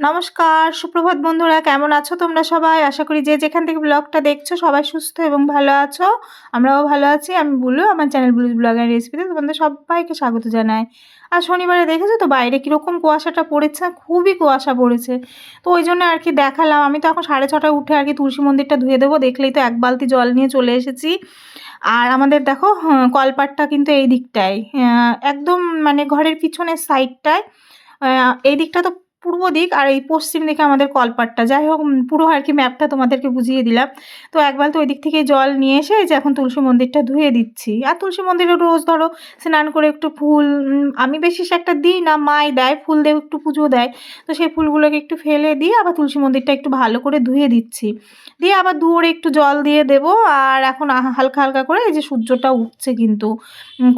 নমস্কার সুপ্রভাত বন্ধুরা কেমন আছো তোমরা সবাই? আশা করি যে যেখান থেকে ব্লগটা দেখছ সবাই সুস্থ এবং ভালো আছো। আমরাও ভালো আছি। আমি বলু আমার চ্যানেল ব্লুজ ব্লগ অ্যান্ড রেসিপিতে তোমাদের সবাইকে স্বাগত জানাই। আর শনিবারে দেখেছ তো বাইরে কীরকম কুয়াশাটা পড়েছে? খুবই কুয়াশা পড়েছে। তো ওই জন্য আর কি দেখালাম। আমি তো এখন সাড়ে ছটায় উঠে আর কি তুলসী মন্দিরটা ধুয়ে দেবো। দেখলেই তো এক বালতি জল নিয়ে চলে এসেছি। আর আমাদের দেখো হ্যাঁ, কলপাটটা কিন্তু এই দিকটায়। একদম মানে ঘরের পিছনের সাইডটায় এই দিকটা তো পূর্ব দিক আর এই পশ্চিম দিকে আমাদের কলপাটটা। যাই হোক পুরো আর কি ম্যাপটা তোমাদেরকে বুঝিয়ে দিলাম। তো একবার তো ওই দিক থেকে জল নিয়ে এসে যে এখন তুলসী মন্দিরটা ধুয়ে দিচ্ছি। আর তুলসী মন্দিরে রোজ ধরো স্নান করে একটু ফুল আমি বেশি একটা দিই না, মাই দেয়, ফুল দিয়ে, একটু পুজো দেয়। তো সেই ফুলগুলোকে একটু ফেলে দিয়ে আবার তুলসী মন্দিরটা একটু ভালো করে ধুয়ে দিচ্ছি। দিয়ে আবার দুয়ারে একটু জল দিয়ে দেব আর এখন হালকা হালকা করে এই যে সূর্যটা উঠছে কিন্তু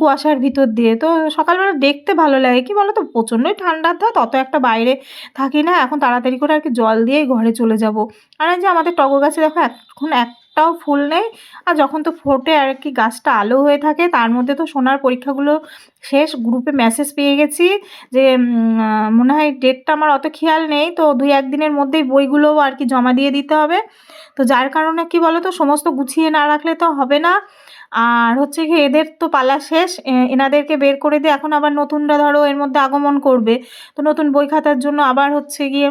কুয়াশার ভিতর দিয়ে। তো সকালবেলা দেখতে ভালো লাগে। কি বলো তো প্রচণ্ডই ঠান্ডার ধাত, অত একটা বাইরে থাকি না, এখন তাড়াতাড়ি করে আর কি জল দিয়ে ঘরে চলে যাব। আর যে আমাদের টগর গাছে দেখো, এখন একটাও ফুল নেই আর যখন তো ফোটে আর কি গাছটা আলো হয়ে থাকে, তার মধ্যে তো সোনার পরীক্ষাগুলো শেষ। গ্রুপে মেসেজ পেয়ে গেছি যে মনে হয় ডেটটা আমার অত খেয়াল নেই, তো দুই একদিনের মধ্যেই বইগুলোও আর কি জমা দিয়ে দিতে হবে। তো যার কারণে কি বলো তো সমস্ত গুছিয়ে না রাখলে তো হবে না। আর হচ্ছে কি, এদের তো পালা শেষ। এনাদেরকে বের করে দিয়ে এখন আবার নতুনরা ধরো এর মধ্যে আগমন করবে। তো নতুন বই খাতার জন্য আবার হচ্ছে গিয়ে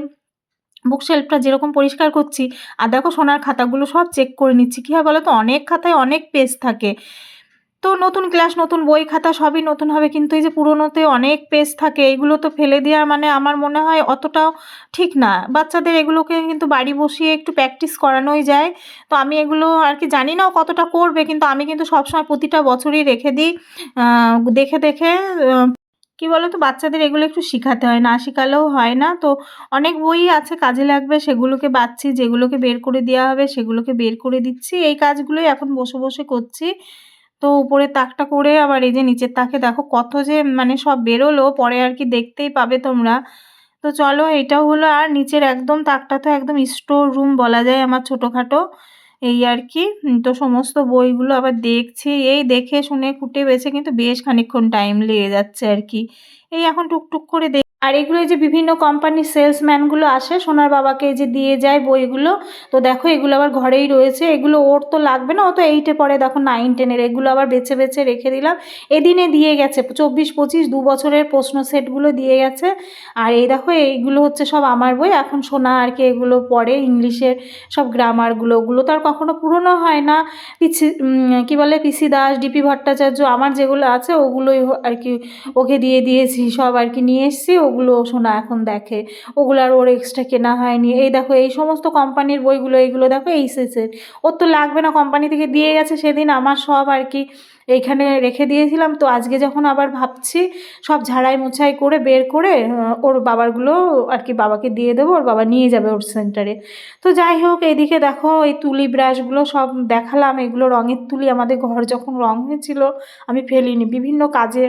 বুক শেলফটা যেরকম পরিষ্কার করছি, আর দেখো সোনার খাতাগুলো সব চেক করে নিচ্ছি। কী হয় বলো তো অনেক খাতায় অনেক পেজ থাকে। তো নতুন ক্লাস নতুন বই খাতা সবই নতুন হবে, কিন্তু এই যে পুরোনোতে অনেক পেজ থাকে এগুলো তো ফেলে দেওয়া মানে আমার মনে হয় অতটাও ঠিক না। বাচ্চাদের এগুলোকে কিন্তু বাড়ি বসিয়ে একটু প্র্যাকটিস করানোই যায়। তো আমি এগুলো আর কি জানি না কতটা করবে, কিন্তু আমি কিন্তু সবসময় প্রতিটা বছরই রেখে দিই। দেখে দেখে কি বলো তো বাচ্চাদের এগুলো একটু শেখাতে হয়, না শেখালেও হয় না। তো অনেক বই আছে কাজে লাগবে, সেগুলোকে বাচ্ছি, যেগুলোকে বের করে দেওয়া হবে সেগুলোকে বের করে দিচ্ছি। এই কাজগুলোই এখন বসে বসে করছি। তো উপরের তাকটা করে আবার এই যে নিচের তাকে দেখো কত যে মানে সব বেরোলো, পরে আর কি দেখতেই পাবে তোমরা। তো চলো এটা হলো, আর নিচের একদম তাকটা তো একদম স্টোর রুম বলা যায় আমার ছোটোখাটো। এই আর কি। তো সমস্ত বইগুলো আবার দেখছি। এই দেখে শুনে কুটে বেছে কিন্তু বেশ খানিক্ষণ টাইম লেগে যাচ্ছে আর কি। এই এখন টুকটুক করে দেখ আর এগুলো যে বিভিন্ন কোম্পানির সেলসম্যানগুলো আসে, সোনার বাবাকে যে দিয়ে যায় বইগুলো। তো দেখো, এগুলো আবার ঘরেই রয়েছে। এগুলো ওর তো লাগবে না, ও তো এইটে পরে দেখো নাইন টেনের এগুলো আবার বেছে বেছে রেখে দিলাম। এদিনে দিয়ে গেছে, চব্বিশ, পঁচিশ, দু বছরের প্রশ্ন সেটগুলো দিয়ে গেছে। আর এই দেখো, এইগুলো হচ্ছে সব আমার বই। এখন সোনা আর কি এগুলো পড়ে, ইংলিশের সব গ্রামারগুলো ওগুলো তো আর কখনো পুরনো হয় না। পিছি কী বলে, পিসি দাস, ডিপি ভট্টাচার্য, আমার যেগুলো আছে, ওগুলোই আর কি ওকে দিয়ে দিয়েছি। সব আর কি নিয়ে এসেছি। ওগুলো শোনা এখন দেখে। ওগুলো আর ওর এক্সট্রা কেনা হয়নি। এই দেখো, এই সমস্ত কোম্পানির বইগুলো, এইগুলো দেখো এই শেষের ওর তো লাগবে না কোম্পানি থেকে দিয়ে গেছে সেদিন, আমার সব আর কি এইখানে রেখে দিয়েছিলাম। তো আজকে যখন আবার ভাবছি, সব ঝাড়াই মোছাই করে, বের করে ওর বাবারগুলো আর কি বাবাকে দিয়ে দেবো, ওর বাবা নিয়ে যাবে ওর সেন্টারে তো যাই হোক এইদিকে দেখো, এই তুলি ব্রাশগুলো সব দেখালাম। এগুলো রঙের তুলি, আমাদের ঘর যখন রং হয়েছিল, আমি ফেলিনি। বিভিন্ন কাজে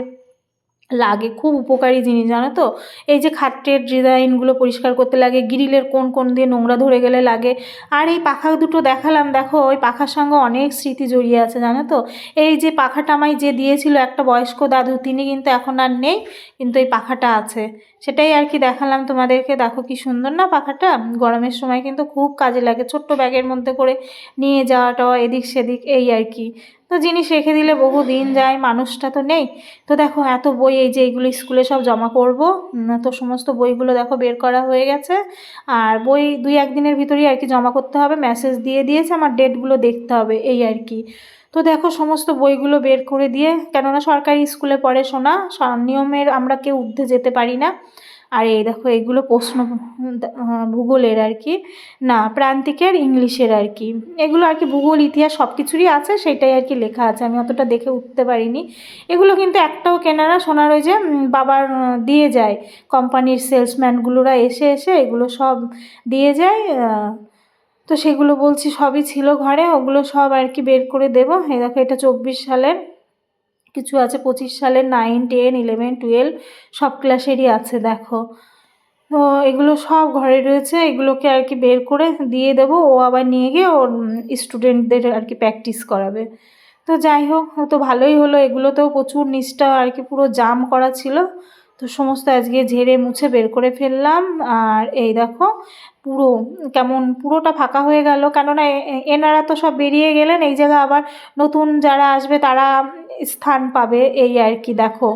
লাগে, খুব উপকারী জিনিস, জানো তো? এই যে খাটের ডিজাইনগুলো পরিষ্কার করতে লাগে, গ্রিলের কোন কোন দিয়ে নোংরা ধরে গেলে লাগে। আর এই পাখা দুটো দেখালাম, দেখো, ওই পাখার সঙ্গে অনেক স্মৃতি জড়িয়ে আছে, জানো তো? এই যে পাখাটা আমায় যে দিয়েছিল একটা বয়স্ক দাদু, তিনি কিন্তু এখন আর নেই, কিন্তু এই পাখাটা আছে। সেটাই আর কি দেখালাম তোমাদেরকে, দেখো কি সুন্দর না পাখাটা? গরমের সময় কিন্তু খুব কাজে লাগে, ছোট্ট ব্যাগের মধ্যে করে নিয়ে যাওয়াটা, এদিক সেদিক, এই আর কি। তো জিনিস রেখে দিলে বহু দিন যায়, মানুষটা তো নেই। তো দেখো, এত বই এই যে এইগুলো স্কুলে সব জমা করব। তো সমস্ত বইগুলো দেখো বের করা হয়ে গেছে। আর বই দুই একদিনের ভিতরেই আর কি জমা করতে হবে। মেসেজ দিয়ে দিয়েছে, আমার ডেটগুলো দেখতে হবে, এই আর কি। তো দেখো, সমস্ত বইগুলো বের করে দিয়ে, কেননা সরকারি স্কুলে পড়ে শোনা নিয়মের আমরা কেউ ঊর্ধ্বে যেতে পারি না। আর এই দেখো এইগুলো প্রশ্ন ভূগোলের আর কি। না, প্রান্তিকের, ইংলিশের আর কি। এগুলো আর কি ভূগোল, ইতিহাস সব কিছুরই আছে সেটাই আর কি লেখা আছে। আমি অতটা দেখে উঠতে পারিনি। এগুলো কিন্তু একটাও কেনারা সোনার ওই যে বাবার দিয়ে যায়। কোম্পানির সেলসম্যানগুলোরা এসে এসে এগুলো সব দিয়ে যায় তো সেগুলো বলছি সবই ছিল ঘরে। ওগুলো সব আর কি বের করে দেবো। এই দেখো, এটা চব্বিশ সালের কিছু আছে, পঁচিশ সালের নাইন টেন ইলেভেন টুয়েলভ সব ক্লাসেরই আছে, দেখো। তো এগুলো সব ঘরে রয়েছে, এগুলোকে আর কি বের করে দিয়ে দেবো, ও আবার নিয়ে গিয়ে ওর স্টুডেন্টদের আর কি প্র্যাকটিস করাবে। তো যাই হোক তো ভালোই হলো, এগুলোতেও প্রচুর নিচটা আর কি পুরো জাম করা ছিল। তো সমস্ত আজকে ঝেড়ে মুছে বের করে ফেললাম, আর এই দেখো, পুরো, কেমন পুরোটা ফাঁকা হয়ে গেল। কেননা এনারা তো সব বেরিয়ে গেলেন, এই জায়গা আবার নতুন যারা আসবে তারা স্থান পাবে এই আর কি, দেখো।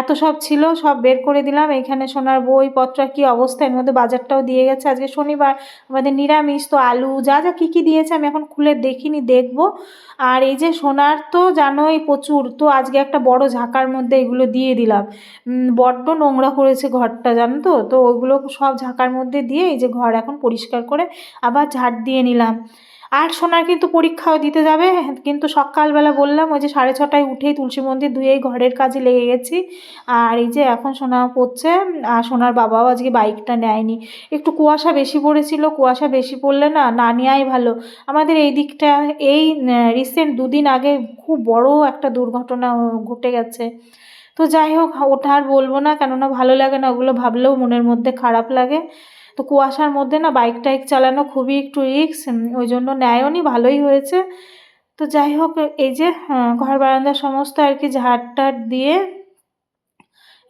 এত সব ছিল, সব বের করে দিলাম। এখানে সোনার বইপত্র কি অবস্থা? এর মধ্যে বাজারটাও দিয়ে গেছে। আজকে শনিবার, আমাদের নিরামিষ, তো আলু, যা যা, কী কী দিয়েছে আমি এখন খুলে দেখিনি, দেখব। আর এই যে সোনার তো জানোই প্রচুর, তো আজকে একটা বড় ঝাঁকার মধ্যে এগুলো দিয়ে দিলাম। বড্ড নোংরা করেছে ঘরটা, জানো তো? তো ওইগুলো সব ঝাঁকার মধ্যে দিয়ে এই যে ঘর এখন পরিষ্কার করে আবার ঝাড় দিয়ে নিলাম। আর সোনার কিন্তু পরীক্ষাও দিতে যাবে, কিন্তু সকালবেলা বললাম ওই যে সাড়ে ছটায় উঠেই তুলসী মন্দির ধুয়েই ঘরের কাজে লেগে গেছি। আর এই যে এখন সোনা পড়ছে, আর সোনার বাবাও আজকে বাইকটা নেয়নি। একটু কুয়াশা বেশি পড়েছিল, কুয়াশা বেশি পড়লে না না নেওয়াই ভালো। আমাদের এই দিকটা, এই রিসেন্ট দুদিন আগে খুব বড় একটা দুর্ঘটনা ঘটে গেছে। তো যাই হোক, ওটা আর বলব না, কেননা ভালো লাগে না, ওগুলো ভাবলেও মনের মধ্যে খারাপ লাগে। তো কুয়াশার মধ্যে না বাইক টাইক চালানো খুবই একটু রিক্স ওই জন্য নেয়ও নি ভালোই হয়েছে। তো যাই হোক এই যে আহ, ঘর বারান্দার সমস্ত আর কি ঝাড় দিয়ে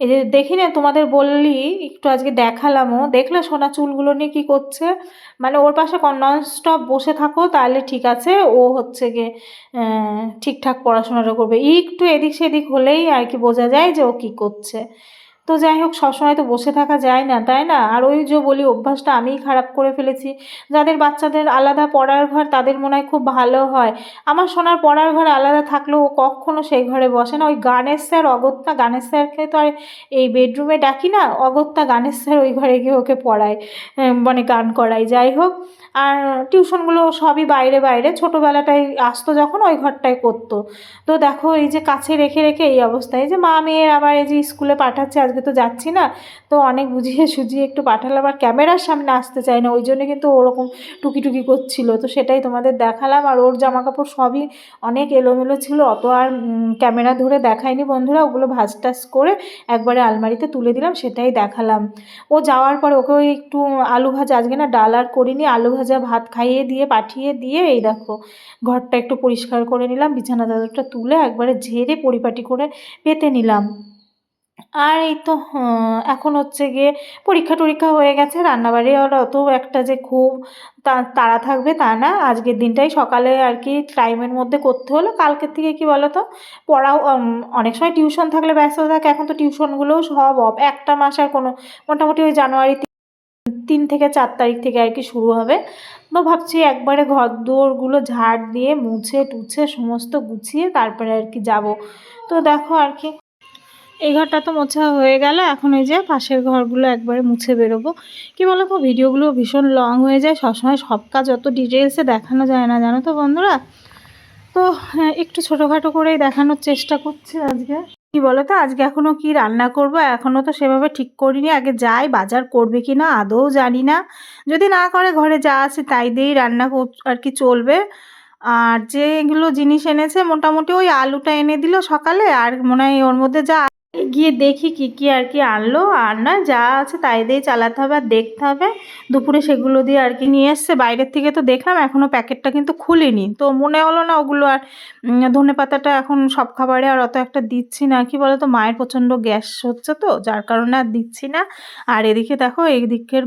এই যে দেখি না তোমাদের বললি একটু আজকে দেখালামও। দেখলে সোনা চুলগুলো নিয়ে কী করছে? মানে ওর পাশে ননস্টপ বসে থাকো তাহলে ঠিক আছে ও হচ্ছে গিয়ে ঠিকঠাক পড়াশোনাটা করবে। একটু এদিক সেদিক হলেই আর কি বোঝা যায় যে ও কী করছে। তো যাই হোক সবসময় তো বসে থাকা যায় না, তাই না? আর ওই যে বলি, অভ্যাসটা আমিই খারাপ করে ফেলেছি। যাদের বাচ্চাদের আলাদা পড়ার ঘর, তাদের মনে হয় খুব ভালো হয়। আমার সোনার পড়ার ঘর আলাদা থাকলেও ও কখনো সেই ঘরে বসে না। ওই গানের স্যার, অগত্যা গানের স্যারকে তো আর এই বেডরুমে ডাকি না, অগত্যা গানের স্যার ওই ঘরে গিয়ে ওকে পড়ায় মানে গান করায়। যাই হোক আর টিউশনগুলো সবই বাইরে বাইরে। ছোটোবেলাটায় আসতো যখন, ওই ঘরটায় করতো। তো দেখো, এই যে কাছে রেখে রেখে এই অবস্থায় যে মা মেয়ের আবার এই যে স্কুলে পাঠাচ্ছে, আজকে তো যাচ্ছি না। তো অনেক বুঝিয়ে সুঝিয়ে একটু পাঠালাম আর ক্যামেরার সামনে আসতে চায় না, ওই জন্য কিন্তু ওরকম টুকি টুকি করছিল। তো সেটাই তোমাদের দেখালাম, আর ওর জামা কাপড় সবই অনেক এলোমেলো ছিল, অত আর ক্যামেরা ধরে দেখায়নি বন্ধুরা, ওগুলো ভাজ টাজ করে একবারে আলমারিতে তুলে দিলাম, সেটাই দেখালাম। ও যাওয়ার পর ওকে ওই একটু আলু ভাজা, আজকে না ডাল আর করিনি, আলু ভাজা ভাত খাইয়ে দিয়ে, পাঠিয়ে দিয়ে, এই দেখো ঘরটা একটু পরিষ্কার করে নিলাম, বিছানা চাদরটা তুলে একবারে ঝেড়ে পরিপাটি করে পেতে নিলাম। আর এই তো এখন হচ্ছে গিয়ে পরীক্ষা টরীক্ষা হয়ে গেছে, রান্নাবাড়ি আর অত একটা যে খুব তাড়া থাকবে তা না। আজকের দিনটাই সকালে আর কি টাইমের মধ্যে করতে হলো। কালকের থেকে কি বলো তো পড়াও অনেক সময় টিউশন থাকলে ব্যস্ত থাকে, এখন তো টিউশনগুলোও সব অফ একটা মাস আর কোনো, মোটামুটি ওই জানুয়ারি তিন থেকে চার তারিখ থেকে আর কি শুরু হবে। তো ভাবছি একবারে ঘর দুয়ারগুলো ঝাড় দিয়ে মুছে টুছে সমস্ত গুছিয়ে তারপরে আর কি যাব। তো দেখো আর কি এই ঘরটা তো মোছা হয়ে গেল এখন এই যে পাশের ঘরগুলো একবারে মুছে বেরোবো। কি বলো তো ভিডিওগুলো ভীষণ লং হয়ে যায় সবসময় সব কাজ অত ডিটেলসে দেখানো যায় না জানো তো বন্ধুরা? তো হ্যাঁ, একটু ছোটোখাটো করেই দেখানোর চেষ্টা করছি আজকে। কি বলো তো আজকে এখনও কি রান্না করব এখনও তো সেভাবে ঠিক করিনি আগে যাই বাজার করবে কি না আদৌ জানি না। যদি না করে ঘরে যা আছে তাই দিয়েই রান্না আর কি চলবে। আর যেগুলো জিনিস এনেছে মোটামুটি ওই আলুটা এনে দিল সকালে আর মনে হয় ওর মধ্যে যা গিয়ে দেখি কি কি আর কি আনলো। আর না, যা আছে তাই দিয়ে চালাতে হবে আর দেখতে হবে। দুপুরে সেগুলো দিয়ে আর কি নিয়ে এসছে। বাইরের থেকে তো দেখলাম এখনও প্যাকেটটা কিন্তু খুলিনি। তো মনে হলো না ওগুলো আর ধনে পাতাটা এখন সব খাবারে আর অত একটা দিচ্ছি না। কি বলো তো মায়ের প্রচণ্ড গ্যাস হচ্ছে তো, যার কারণে আর দিচ্ছি না। আর এদিকে দেখো এদিকের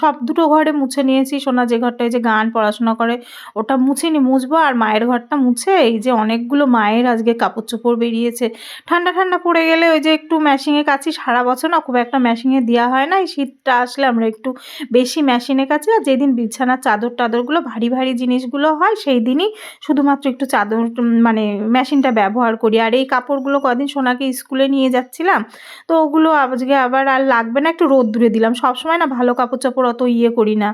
সব দুটো ঘরে মুছে নিয়েছি। সোনা যে ঘরটায় যে গান পড়াশোনা করে, ওটা মুছিনি, মুছবো। আর মায়ের ঘরটা মুছে, এই যে অনেকগুলো মায়ের আজকে কাপড় চোপড় বেরিয়েছে। ঠান্ডা ঠান্ডা পড়ে গেলে ওই যে একটু মেশিনে কাছি, সারা বছর না খুব একটা মেশিনে দেওয়া হয় না। এই শীতটা আসলে আমরা একটু বেশি মেশিনে কাছি। আর যেদিন বিছানার চাদর টাদরগুলো, ভারী ভারী জিনিসগুলো হয়, সেই দিনই শুধুমাত্র একটু চাদর মানে মেশিনটা ব্যবহার করি। আর এই কাপড়গুলো কদিন সোনাকে স্কুলে নিয়ে যাচ্ছিলাম, তো ওগুলো আজকে আবার আর লাগবে না। একটু রোদ দূরে দিলাম। সবসময় না ভালো কাপড় চাপড় অত ইয়ে করি না,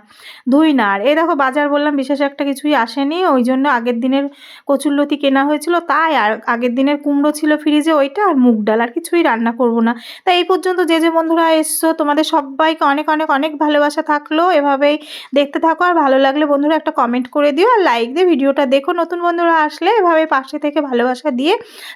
ধুই না। আর এই দেখো বাজার বললাম, বিশেষ একটা কিছুই আসেনি। ওই জন্য আগের দিনের কচুরলতি কেনা হয়েছিল, তাই আর আগের দিনের কুমড়ো ছিল ফ্রিজে ওইটা আর মুগ ডাল আর কিছুই রান্না করব না। তাই এই পর্যন্ত যে যে বন্ধুরা এসছো, তোমাদের সবাইকে অনেক অনেক অনেক ভালোবাসা থাকল। এভাবেই দেখতে থাকো আর ভালো লাগলে বন্ধুরা একটা কমেন্ট করে দিও আর লাইক দিয়ে ভিডিওটা দেখো। নতুন বন্ধুরা আসলে এভাবে পাশে থেকে ভালোবাসা দিয়ে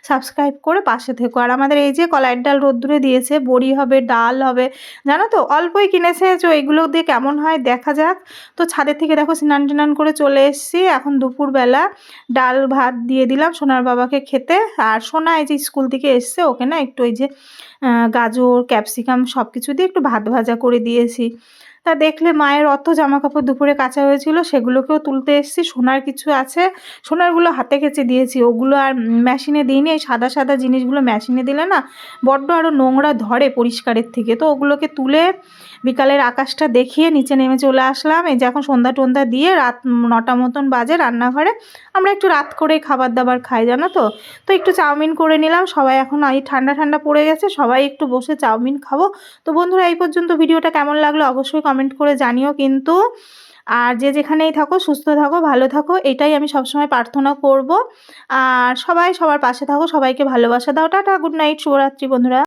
সাবস্ক্রাইব করে পাশে থেকো। আর আমাদের এই যে কলাইয়ের ডাল রোদ্দুরে দিয়েছে, বড়ি হবে, ডাল হবে, জানো তো? অল্পই কিনেছে তো এগুলো দিয়ে কেমন হয় দেখা যাক। তো ছাদের থেকে দেখো স্নান টান করে চলে এসেছি। এখন দুপুরবেলা ডাল ভাত দিয়ে দিলাম সোনার বাবাকে খেতে। আর সোনা এই যে স্কুল থেকে এসছে, ওকে না একটু ওই যে গাজর ক্যাপসিকাম সব কিছু দিয়ে একটু ভাত ভাজা করে দিয়েছি। তা দেখলে মায়ের অত জামা কাপড় দুপুরে কাচা হয়েছিল, সেগুলোকেও তুলতে এসেছি। সোনার কিছু আছে, সোনারগুলো হাতে কেচে দিয়েছি। ওগুলো আর মেশিনে দিইনি, এই সাদা সাদা জিনিসগুলো মেশিনে দিলে না বড্ড আরও নোংরা ধরে পরিষ্কারের থেকে। তো ওগুলোকে তুলে বিকালের আকাশটা দেখিয়ে নিচে নেমে চলে আসলাম। এই যে এখন সন্ধ্যা টন্ধ্যা দিয়ে রাত নটা মতন বাজে রান্নাঘরে। আমরা একটু রাত করে খাবার দাবার খাই, জানো তো? তো একটু চাউমিন করে নিলাম। সবাই এখন এই ঠান্ডা ঠান্ডা পড়ে গেছে, সবাই একটু বসে চাউমিন খাব। তো বন্ধুরা, এই পর্যন্ত ভিডিওটা কেমন লাগল? অবশ্যই কমেন্ট করে জানিও কিন্তু। আর যে যেখানেই থাকো, সুস্থ থাকো, ভালো থাকো, এটাই আমি সবসময় প্রার্থনা করব। আর সবাই সবার পাশে থাকো, সবাইকে ভালোবাসা দাও। টাটা গুড নাইট শুভরাত্রি বন্ধুরা।